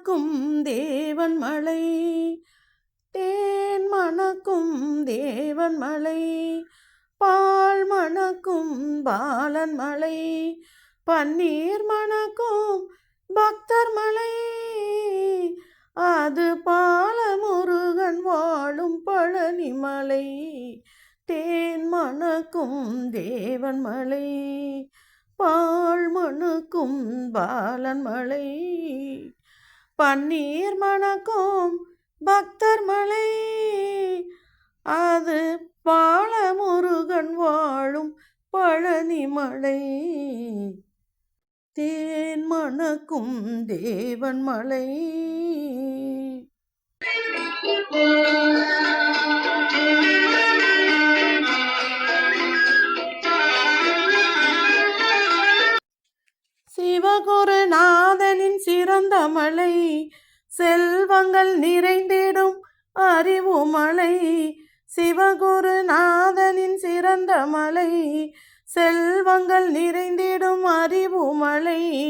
மணக்கும் தேவன் மலை. தேன் மணக்கும் தேவன் மலை. பால் மணக்கும் பாலன் மலை. பன்னீர் மணக்கும் பக்தர் மலை. அது பாலமுருகன் வாழும் பழனி மலை. தேன் மணக்கும் தேவன் மலை. பால் மணக்கும் பாலன் மலை. பன்னீர் மணக்கும் பக்தர் மலை அது பாலமுருகன் வாழும் பழனி மலை தேன் மணக்கும் தேவன் மலை Thank you. சிவகுருநாதனின் சிறந்த மலை. செல்வங்கள் நிறைந்திடும் அறிவு மலை. சிவகுருநாதனின் சிறந்த மலை. செல்வங்கள் நிறைந்திடும் அறிவு மலை.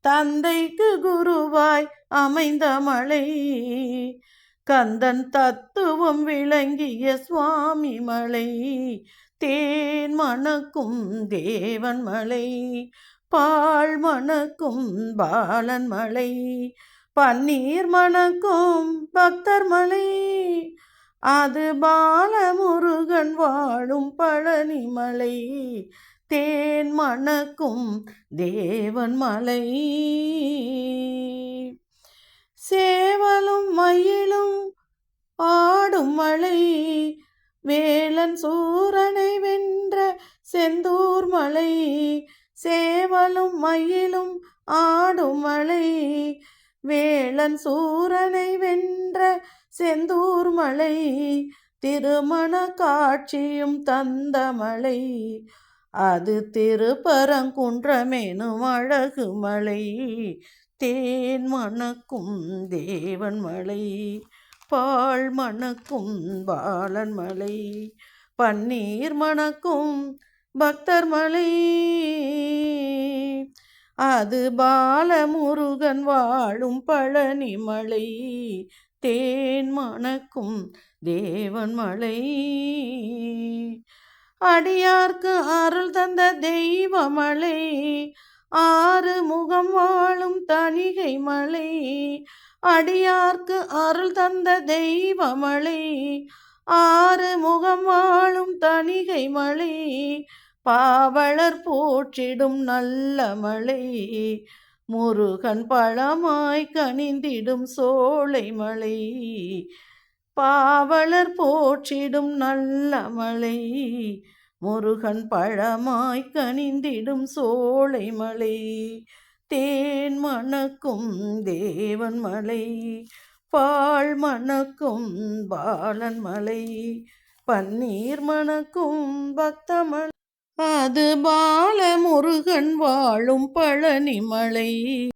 தந்தைக்கு குருவாய் அமைந்த மலை. கந்தன் தத்துவம் விளங்கிய சுவாமி மலை. தேன் மணக்கும் தேவன் மலை. பால் மணக்கும் பாலன் மலை பன்னீர் மணக்கும் பக்தர் மலை. அது பாலமுருகன் வாழும் பழனி மலை தேன் மணக்கும் தேவன் மலை. சேவலும் மயிலும் ஆடும் மலை வேலன் சூரனை வென்ற செந்தூர் மலை. சேவலும் மயிலும் ஆடுமலை வேளன் சூரனை வென்ற செந்தூர் மலை. திருமண காட்சியும் தந்த மலை. அது திருப்பரங்குன்றமேனும் அழகு மலை. தேன் மணக்கும் தேவன் மலை. பால் மணக்கும் பாலன் மலை. பன்னீர் மணக்கும் பக்தர் மலை. அது பாலமுருகன் வாழும் பழனி மலை தேன் மணக்கும் தேவன் மலை. அடியார்க்கு அருள் தந்த தெய்வ மலை ஆறு முகம் வாழும் தணிகை மலை. அடியார்க்கு அருள் தந்த தெய்வ மலை ஆறு முகம் வாழும் தணிகை மலை. பாவலர் போற்றிடும் நல்ல மழை முருகன் பழமாய் கனிந்திடும் சோலை மழை. பாவலர் போற்றிடும் நல்ல மழை முருகன் பழமாய் கனிந்திடும் சோலை மலை தேன் மணக்கும் தேவன் மலை பால் மணக்கும் பாலன் மலை பன்னீர் மணக்கும் பக்தமலை அது பாலமுருகன் வாழும் பழனிமலை.